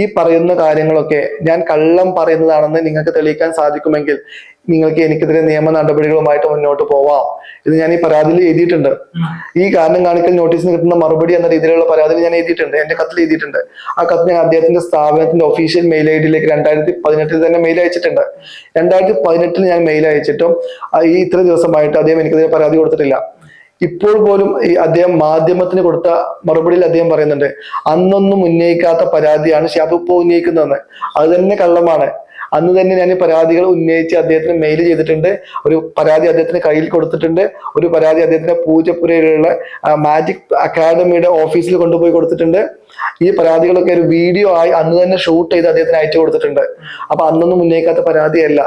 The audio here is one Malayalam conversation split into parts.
ഈ പറയുന്ന കാര്യങ്ങളൊക്കെ ഞാൻ കള്ളം പറയുന്നതാണെന്ന് നിങ്ങൾക്ക് തെളിയിക്കാൻ സാധിക്കുമെങ്കിൽ നിങ്ങൾക്ക് എനിക്കെതിരെ നിയമ നടപടികളുമായിട്ട് മുന്നോട്ട് പോവാം. ഇത് ഞാൻ ഈ പരാതിയിൽ എഴുതിയിട്ടുണ്ട്. ഈ കാരണം കാണിക്കൽ നോട്ടീസിന് കിട്ടുന്ന മറുപടി എന്ന രീതിയിലുള്ള പരാതി ഞാൻ എഴുതിയിട്ടുണ്ട്. എന്റെ കത്തിൽ എഴുതിയിട്ടുണ്ട്. ആ കത്ത് ഞാൻ അദ്ദേഹത്തിന്റെ സ്ഥാപനത്തിന്റെ ഒഫീഷ്യൽ മെയിൽ ഐ ഡിയിലേക്ക് രണ്ടായിരത്തി പതിനെട്ടിൽ തന്നെ മെയിൽ അയച്ചിട്ടുണ്ട്. രണ്ടായിരത്തി പതിനെട്ടിൽ ഞാൻ മെയിൽ അയച്ചിട്ടും ഈ ഇത്ര ദിവസമായിട്ട് അദ്ദേഹം എനിക്കെതിരെ പരാതി കൊടുത്തിട്ടില്ല. ഇപ്പോൾ പോലും ഈ അദ്ദേഹം മാധ്യമത്തിന് കൊടുത്ത മറുപടിയിൽ അദ്ദേഹം പറയുന്നുണ്ട് അന്നൊന്നും ഉന്നയിക്കാത്ത പരാതിയാണ് ഷാബ് ഇപ്പോൾ ഉന്നയിക്കുന്നതെന്ന്. അത് തന്നെ കള്ളമാണ്. അന്ന് തന്നെ ഞാൻ പരാതികൾ ഉന്നയിച്ച് അദ്ദേഹത്തിന് മെയിൽ ചെയ്തിട്ടുണ്ട്. ഒരു പരാതി അദ്ദേഹത്തിന് കയ്യിൽ കൊടുത്തിട്ടുണ്ട്. ഒരു പരാതി അദ്ദേഹത്തിന്റെ പൂജപ്പുരയിലുള്ള മാജിക് അക്കാദമിയുടെ ഓഫീസിൽ കൊണ്ടുപോയി കൊടുത്തിട്ടുണ്ട്. ഈ പരാതികളൊക്കെ ഒരു വീഡിയോ ആയി അന്ന് തന്നെ ഷൂട്ട് ചെയ്ത് അദ്ദേഹത്തിന് അയച്ചു കൊടുത്തിട്ടുണ്ട്. അപ്പൊ അന്നൊന്നും ഉന്നയിക്കാത്ത പരാതിയല്ല.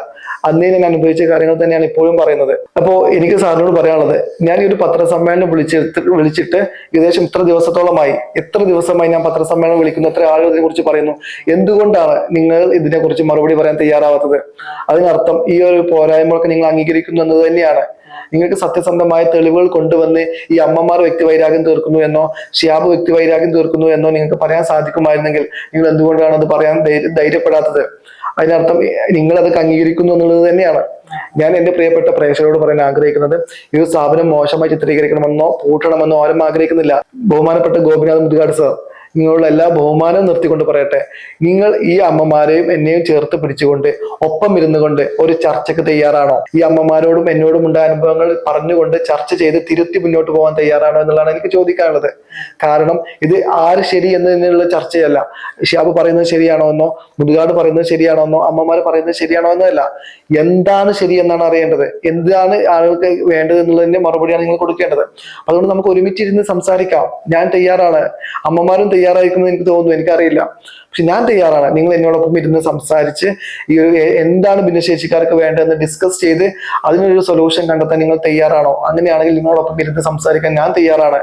അന്നേ ഞാൻ അനുഭവിച്ച കാര്യങ്ങൾ തന്നെയാണ് ഇപ്പോഴും പറയുന്നത്. അപ്പോ എനിക്ക് സാറിനോട് പറയാനുള്ളത് ഞാൻ ഈ ഒരു പത്രസമ്മേളനം വിളിച്ചെടുത്ത് വിളിച്ചിട്ട് ഏകദേശം ഇത്ര ദിവസത്തോളമായി എത്ര ദിവസമായി ഞാൻ പത്രസമ്മേളനം വിളിക്കുന്നു എത്ര ആളുകൾ ഇതിനെ കുറിച്ച് പറയുന്നു. എന്തുകൊണ്ടാണ് നിങ്ങൾ ഇതിനെ കുറിച്ച് മറുപടി പറയാൻ തയ്യാറാവാത്തത്? അതിനർത്ഥം ഈ ഒരു പോരായ്മകളൊക്കെ നിങ്ങൾ അംഗീകരിക്കുന്നു എന്നത് തന്നെയാണ്. നിങ്ങൾക്ക് സത്യസന്ധമായ തെളിവുകൾ കൊണ്ടുവന്ന് ഈ അമ്മമാർ വ്യക്തിവൈരാഗ്യം തീർക്കുന്നു എന്നോ ഷിയാബ് വ്യക്തിവൈരാഗ്യം തീർക്കുന്നു എന്നോ നിങ്ങൾക്ക് പറയാൻ സാധിക്കുമായിരുന്നെങ്കിൽ നിങ്ങൾ എന്തുകൊണ്ടാണ് അത് പറയാൻ ധൈര്യപ്പെടാത്തത്? അതിനർത്ഥം നിങ്ങൾ അത് അംഗീകരിക്കുന്നു എന്നുള്ളത് തന്നെയാണ്. ഞാൻ എന്റെ പ്രിയപ്പെട്ട പ്രേക്ഷകരോട് പറയാൻ ആഗ്രഹിക്കുന്നത് ഈ സ്ഥാപനം മോശമായി ചിത്രീകരിക്കണമെന്നോ പൂട്ടണമെന്നോ ആരും ആഗ്രഹിക്കുന്നില്ല. ബഹുമാനപ്പെട്ട ഗോപിനാഥ് മുതുകാട് സർ നിങ്ങളുടെ എല്ലാ ബഹുമാനവും നിർത്തിക്കൊണ്ട് പറയട്ടെ. നിങ്ങൾ ഈ അമ്മമാരെയും എന്നെയും ചേർത്ത് പിടിച്ചുകൊണ്ട് ഒപ്പം ഇരുന്നു കൊണ്ട് ഒരു ചർച്ചയ്ക്ക് തയ്യാറാണോ? ഈ അമ്മമാരോടും എന്നോടും ഉണ്ടായ അനുഭവങ്ങൾ പറഞ്ഞുകൊണ്ട് ചർച്ച ചെയ്ത് തിരുത്തി മുന്നോട്ട് പോകാൻ തയ്യാറാണോ എന്നുള്ളതാണ് എനിക്ക് ചോദിക്കാനുള്ളത്. കാരണം ഇത് ആര് ശരി എന്നതിനുള്ള ചർച്ചയല്ല. ഷിയാബ് പറയുന്നത് ശരിയാണോ എന്നോ മുതുകാട് പറയുന്നത് ശരിയാണോ എന്നോ അമ്മമാർ പറയുന്നത് ശരിയാണോ എന്നല്ല എന്താണ് ശരി എന്നാണ് അറിയേണ്ടത്. എന്താണ് ആളുകൾക്ക് വേണ്ടത് എന്നുള്ളതിന്റെ മറുപടിയാണ് നിങ്ങൾ കൊടുക്കേണ്ടത്. അതുകൊണ്ട് നമുക്ക് ഒരുമിച്ചിരുന്ന് സംസാരിക്കാം. ഞാൻ തയ്യാറാണ്. അമ്മമാരും തയ്യാറായിരിക്കുമെന്ന് എനിക്ക് തോന്നുന്നു. എനിക്കറിയില്ല. പക്ഷെ ഞാൻ തയ്യാറാണ്. നിങ്ങൾ എന്നോടൊപ്പം ഇരുന്ന് സംസാരിച്ച് ഈ ഒരു എന്താണ് ഭിന്നശേഷിക്കാർക്ക് വേണ്ടതെന്ന് ഡിസ്കസ് ചെയ്ത് അതിനൊരു സൊല്യൂഷൻ കണ്ടെത്താൻ നിങ്ങൾ തയ്യാറാണോ? അങ്ങനെയാണെങ്കിൽ നിങ്ങളോടൊപ്പം ഇരുന്ന് സംസാരിക്കാൻ ഞാൻ തയ്യാറാണ്.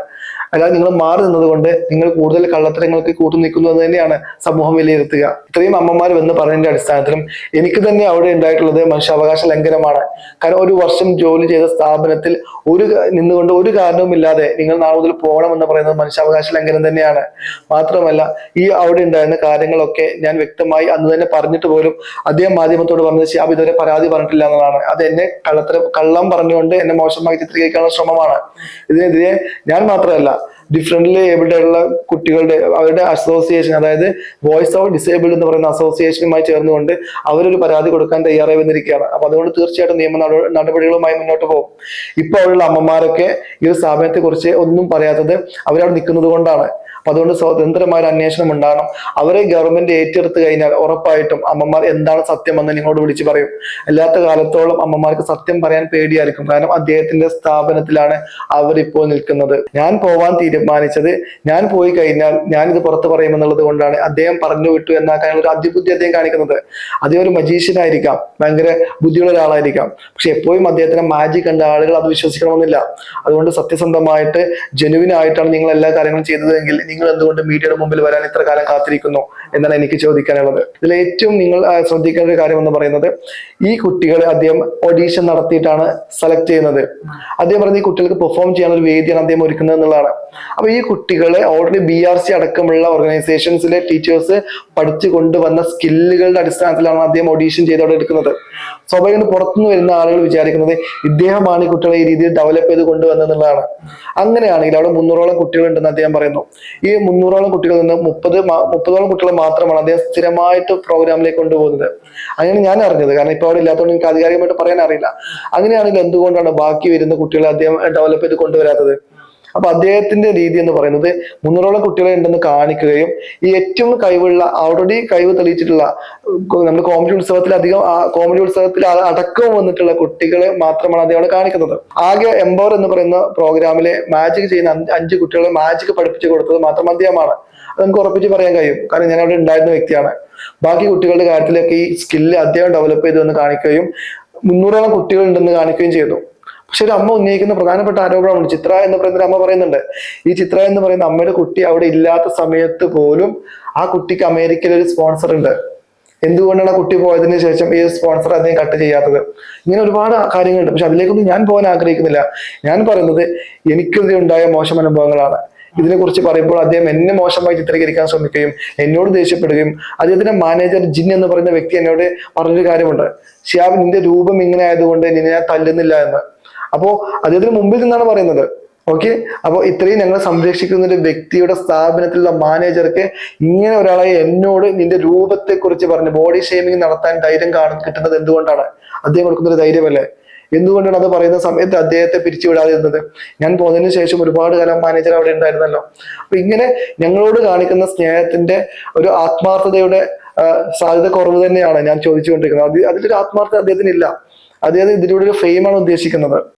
അല്ലാതെ നിങ്ങൾ മാറി നിന്നത് കൊണ്ട് നിങ്ങൾ കൂടുതൽ കള്ളത്തരങ്ങൾക്ക് കൂട്ടു നിൽക്കുന്നു എന്ന് തന്നെയാണ് സമൂഹം വിലയിരുത്തുക. ഇത്രയും അമ്മമാർ വന്ന് പറഞ്ഞതിന്റെ അടിസ്ഥാനത്തിലും എനിക്ക് തന്നെ അവിടെ ഉണ്ടായിട്ടുള്ളത് മനുഷ്യാവകാശ ലംഘനമാണ്. കാരണം ഒരു വർഷം ജോലി ചെയ്ത സ്ഥാപനത്തിൽ ഒരു നിന്നുകൊണ്ട് ഒരു കാരണവുമില്ലാതെ നിങ്ങൾ നാളെ മുതൽ പോകണം എന്ന് പറയുന്നത് മനുഷ്യാവകാശ ലംഘനം തന്നെയാണ്. മാത്രമല്ല ഈ അവിടെ ഉണ്ടായിരുന്ന കാര്യങ്ങളൊക്കെ ഞാൻ വ്യക്തമായി അന്ന് തന്നെ പറഞ്ഞിട്ട് പോലും അദ്ദേഹം മാധ്യമത്തോട് പറഞ്ഞത് ഷിയാബ് ഇതുവരെ പരാതി പറഞ്ഞിട്ടില്ല എന്നതാണ് അത് എന്നെ കള്ളത്തരം കള്ളം പറഞ്ഞുകൊണ്ട് എന്നെ മോശമായി ചിത്രീകരിക്കാനുള്ള ശ്രമമാണ്. ഇതിനെതിരെ ഞാൻ മാത്രമല്ല ഡിഫറെന്റ്ലി എവിടെയുള്ള കുട്ടികളുടെ അവരുടെ അസോസിയേഷൻ അതായത് വോയിസ് ഓഫ് ഡിസേബിൾഡ് എന്ന് പറയുന്ന അസോസിയേഷനുമായി ചേർന്നുകൊണ്ട് അവരൊരു പരാതി കൊടുക്കാൻ തയ്യാറായി വന്നിരിക്കുകയാണ്. അപ്പൊ അതുകൊണ്ട് തീർച്ചയായിട്ടും നിയമ നട- നടപടികളുമായി മുന്നോട്ട് പോകും. ഇപ്പൊ അവരുള്ള അമ്മമാരൊക്കെ ഈ ഒരു സ്ഥാപനത്തെ കുറിച്ച് ഒന്നും പറയാത്തത് അവരവിടെ നിൽക്കുന്നത് കൊണ്ടാണ്. അപ്പൊ അതുകൊണ്ട് സ്വതന്ത്രമായ ഒരു അന്വേഷണം ഉണ്ടാകണം. അവരെ ഗവൺമെന്റ് ഏറ്റെടുത്തു കഴിഞ്ഞാൽ ഉറപ്പായിട്ടും അമ്മമാർ എന്താണ് സത്യം എന്ന് നിങ്ങളോട് വിളിച്ചു പറയും. അല്ലാത്ത കാലത്തോളം അമ്മമാർക്ക് സത്യം പറയാൻ പേടിയായിരിക്കും. കാരണം അദ്ദേഹത്തിന്റെ സ്ഥാപനത്തിലാണ് അവരിപ്പോൾ നിൽക്കുന്നത്. ഞാൻ പോവാൻ തീരുമാനിച്ചത് ഞാൻ പോയി കഴിഞ്ഞാൽ ഞാൻ ഇത് പുറത്ത് പറയുമെന്നുള്ളത് കൊണ്ടാണ് അദ്ദേഹം പറഞ്ഞു വിട്ടു എന്നാക്കാനുള്ള ഒരു അതിബുദ്ധി അദ്ദേഹം കാണിക്കുന്നത്. അദ്ദേഹം ഒരു മജീഷ്യൻ ആയിരിക്കാം. ഭയങ്കര ബുദ്ധിയുള്ള ഒരാളായിരിക്കാം. പക്ഷെ എപ്പോഴും അദ്ദേഹത്തിന് മാജിക് കണ്ട ആളുകൾ അത് വിശ്വസിക്കണമെന്നില്ല. അതുകൊണ്ട് സത്യസന്ധമായിട്ട് ജനുവിൻ ആയിട്ടാണ് നിങ്ങൾ എല്ലാ കാര്യങ്ങളും ചെയ്തതെങ്കിൽ നിങ്ങൾ എന്തുകൊണ്ട് മീഡിയയുടെ മുമ്പിൽ വരാൻ ഇത്ര കാലം കാത്തിരിക്കുന്നു എന്നാണ് എനിക്ക് ചോദിക്കാനുള്ളത്. ഇതിൽ ഏറ്റവും നിങ്ങൾ ശ്രദ്ധിക്കേണ്ട ഒരു കാര്യം എന്ന് പറയുന്നത് ഈ കുട്ടികളെ അദ്ദേഹം ഓഡീഷൻ നടത്തിയിട്ടാണ് സെലക്ട് ചെയ്യുന്നത്. അദ്ദേഹം പറഞ്ഞ ഈ കുട്ടികൾക്ക് പെർഫോം ചെയ്യാനുള്ള ഒരു വേദിയാണ് അദ്ദേഹം ഒരുക്കുന്നത് എന്നുള്ളതാണ്. അപ്പൊ ഈ കുട്ടികളെ ഓൾറെഡി ബി ആർ സി അടക്കമുള്ള ഓർഗനൈസേഷൻസിലെ ടീച്ചേഴ്സ് പഠിച്ചു കൊണ്ടുവന്ന സ്കില്ലുകളുടെ അടിസ്ഥാനത്തിലാണ് അദ്ദേഹം ഓഡീഷൻ ചെയ്ത് അവിടെ എടുക്കുന്നത്. സ്വാഭാവികം പുറത്തുനിന്ന് വരുന്ന ആളുകൾ വിചാരിക്കുന്നത് ഇദ്ദേഹമാണ് ഈ കുട്ടികളെ ഈ രീതിയിൽ ഡെവലപ്പ് ചെയ്ത് കൊണ്ടുവന്നെന്നുള്ളതാണ് അങ്ങനെയാണെങ്കിൽ അവിടെ മുന്നൂറോളം കുട്ടികളുണ്ടെന്ന് അദ്ദേഹം പറയുന്നു. മുന്നൂറോളം കുട്ടികളിൽ നിന്ന് മുപ്പത് മുപ്പതോളം കുട്ടികൾ മാത്രമാണ് അദ്ദേഹം സ്ഥിരമായിട്ട് പ്രോഗ്രാമിലേക്ക് കൊണ്ടുപോകുന്നത്. അങ്ങനെ ഞാൻ അറിഞ്ഞത്. കാരണം ഇപ്പൊ അവിടെ ഇല്ലാത്തതുകൊണ്ട് എനിക്ക് ആധികാരികമായിട്ട് പറയാൻ അറിയില്ല. അങ്ങനെയാണെങ്കിൽ എന്തുകൊണ്ടാണ് ബാക്കി വരുന്ന കുട്ടികളെ അദ്ദേഹം ഡെവലപ്പ് ചെയ്ത് കൊണ്ടുവരാത്തത്? അപ്പൊ അദ്ദേഹത്തിന്റെ രീതി എന്ന് പറയുന്നത് മുന്നൂറോളം കുട്ടികളെ ഉണ്ടെന്ന് കാണിക്കുകയും ഈ ഏറ്റവും കഴിവുള്ള ഓൾറെഡി കഴിവ് തെളിയിച്ചിട്ടുള്ള നമ്മുടെ കോമഡി ഉത്സവത്തിൽ അധികം കോമഡി ഉത്സവത്തിൽ അടക്കം വന്നിട്ടുള്ള കുട്ടികളെ മാത്രമാണ് അദ്ദേഹം കാണിക്കുന്നത്. ആകെ എംപവർ എന്ന് പറയുന്ന പ്രോഗ്രാമിലെ മാജിക് ചെയ്യുന്ന അഞ്ച് കുട്ടികളെ മാജിക് പഠിപ്പിച്ചു കൊടുത്തത് മാത്രം അദ്ദേഹമാണ്. അത് നമുക്ക് ഉറപ്പിച്ച് പറയാൻ കഴിയും. കാരണം ഞാൻ അവിടെ ഉണ്ടായിരുന്ന വ്യക്തിയാണ്. ബാക്കി കുട്ടികളുടെ കാര്യത്തിലൊക്കെ ഈ സ്കില്ല് അദ്ദേഹം ഡെവലപ്പ് ചെയ്തു എന്ന് കാണിക്കുകയും മുന്നൂറോളം കുട്ടികൾ ഉണ്ടെന്ന് കാണിക്കുകയും ചെയ്തു. പക്ഷെ ഒരു അമ്മ ഉന്നയിക്കുന്ന പ്രധാനപ്പെട്ട ആരോപണമാണ് ചിത്ര എന്ന് പറയുന്ന അമ്മ പറയുന്നുണ്ട്. ഈ ചിത്ര എന്ന് പറയുന്ന അമ്മയുടെ കുട്ടി അവിടെ ഇല്ലാത്ത സമയത്ത് പോലും ആ കുട്ടിക്ക് അമേരിക്കയിൽ ഒരു സ്പോൺസർ ഉണ്ട്. എന്തുകൊണ്ടാണ് ആ കുട്ടി പോയതിന് ശേഷം ഈ സ്പോൺസർ അദ്ദേഹം കട്ട് ചെയ്യാത്തത്? ഇങ്ങനെ ഒരുപാട് കാര്യങ്ങളുണ്ട്. പക്ഷെ അതിലേക്കൊന്നും ഞാൻ പോകാൻ ആഗ്രഹിക്കുന്നില്ല. ഞാൻ പറയുന്നത് എനിക്കെതിരെ ഉണ്ടായ മോശം അനുഭവങ്ങളാണ്. ഇതിനെക്കുറിച്ച് പറയുമ്പോൾ അദ്ദേഹം എന്നെ മോശമായി ചിത്രീകരിക്കാൻ ശ്രമിക്കുകയും എന്നോട് ദേഷ്യപ്പെടുകയും അദ്ദേഹത്തിന്റെ മാനേജർ ജിൻ എന്ന് പറയുന്ന വ്യക്തി എന്നോട് പറഞ്ഞൊരു കാര്യമുണ്ട്. ശ്യാം നിന്റെ രൂപം ഇങ്ങനെ ആയതുകൊണ്ട് നിന്നെ ഞാൻ തല്ലുന്നില്ല എന്ന്. അപ്പോ അദ്ദേഹത്തിന് മുമ്പിൽ നിന്നാണ് പറയുന്നത്. ഓക്കെ അപ്പൊ ഇത്രയും ഞങ്ങൾ സംരക്ഷിക്കുന്ന ഒരു വ്യക്തിയുടെ സ്ഥാപനത്തിലുള്ള മാനേജർക്ക് ഇങ്ങനെ ഒരാളെ എന്നോട് നിന്റെ രൂപത്തെ കുറിച്ച് പറഞ്ഞ് ബോഡി ഷേമിംഗ് നടത്താൻ ധൈര്യം കാണും കിട്ടുന്നത് എന്തുകൊണ്ടാണ്? അദ്ദേഹം കൊടുക്കുന്ന ഒരു ധൈര്യമല്ലേ? എന്തുകൊണ്ടാണ് അത് പറയുന്ന സമയത്ത് അദ്ദേഹത്തെ പിരിച്ചുവിടാതിരുന്നത്? ഞാൻ പോകുന്നതിന് ശേഷം ഒരുപാട് കാലം മാനേജർ അവിടെ ഉണ്ടായിരുന്നല്ലോ. അപ്പൊ ഇങ്ങനെ ഞങ്ങളോട് കാണിക്കുന്ന സ്നേഹത്തിന്റെ ഒരു ആത്മാർത്ഥതയുടെ സാധ്യത കുറവ് തന്നെയാണ് ഞാൻ ചോദിച്ചുകൊണ്ടിരിക്കുന്നത്. അത് അതിലൊരു ആത്മാർത്ഥത അദ്ദേഹത്തിന് ഇല്ല അദ്ദേഹം ഇതിലൂടെ ഒരു ഫെയിമാണ് ഉദ്ദേശിക്കുന്നത്.